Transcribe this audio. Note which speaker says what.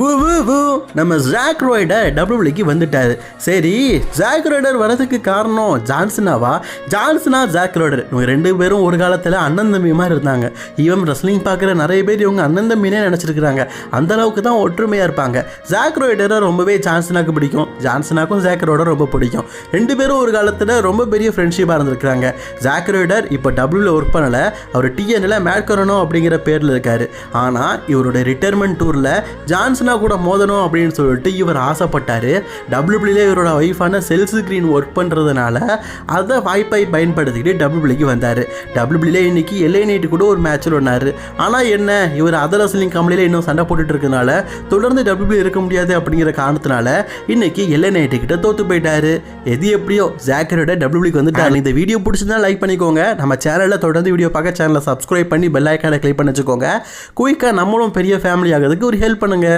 Speaker 1: வு வூ நம்ம ஜாக் ரோய்டர் டபிள்யூபிள்யூக்கு வந்துட்டாரு. சரி ஜாக் ரோய்டர் வரதுக்கு காரணம் ஜான்சனாவா? ஜான்சனா ஜாக் ரோய்டர் இவங்க ரெண்டு பேரும் ஒரு காலத்தில் அண்ணன் தம்பி மாதிரி இருந்தாங்க. ஈவன் ரெஸ்லிங் பார்க்குற நிறைய பேர் இவங்க அண்ணன் தம்பினே நினச்சிருக்கிறாங்க. அந்த அளவுக்கு தான் ஒற்றுமையாக இருப்பாங்க. ஜாக் ரோய்டரை ரொம்பவே ஜான்சனாக்கு பிடிக்கும். ஜான்சனாக்கும் ஜாக் ரோய்டர் ரொம்ப பிடிக்கும். ரெண்டு பேரும் ஒரு காலத்தில் ரொம்ப பெரிய ஃப்ரெண்ட்ஷிப்பாக இருந்திருக்கிறாங்க. ஜாக் ரோய்டர் இப்போ டபிள்யூவில் ஒர்க் பண்ணலை. அவர் டிஎன்ல மேட்கரனோ அப்படிங்கிற பேரில் இருக்கார். ஆனால் இவருடைய ரிட்டையர்மெண்ட் டூரில் ஜான்சன் கூட மோதணும் அப்படின்னு சொல்லிட்டு இவர் ஆசைப்பட்டார். டபிள்யூபிள்யூல இவரோட ஒய்ஃபான செல்ஸ் ஸ்க்ரீன் ஒர்க் பண்ணுறதுனால அதை வாய்ப்பை பயன்படுத்திக்கிட்டு டபிள்யூபிள்யூக்கு வந்தார். டபிள்யூபிள்யூல இன்னைக்கு எல்ஏ நைட்டு கூட ஒரு மேட்ச் விளாட்னாரு. ஆனால் என்ன இவர் அதர் ரெஸ்லிங் கம்பெனியில் இன்னும் சண்டை போட்டுட்டு இருக்கனால தொடர்ந்து டபிள்யூபிள்யூ இருக்க முடியாது அப்படிங்கிற காரணத்தினால இன்னைக்கு எல்ஏ நைட்டு கிட்ட தோத்து போயிட்டாரு. எது எப்படியோ ஜாக்கரோட டபிள்யூபிள்யூக்கு வந்துட்டாரு இந்த வீடியோ பிடிச்சிருந்தா லைக் பண்ணிக்கோங்க. நம்ம சேனலில் தொடர்ந்து வீடியோ பார்க்க சேனலை சப்ஸ்கிரைப் பண்ணி பெல் ஐக்கானை கிளிக் பண்ணி வச்சுக்கோங்க குயிக்காக நம்மளும் பெரிய ஃபேமிலி ஆகிறதுக்கு ஒரு ஹெல்ப் பண்ணுங்க.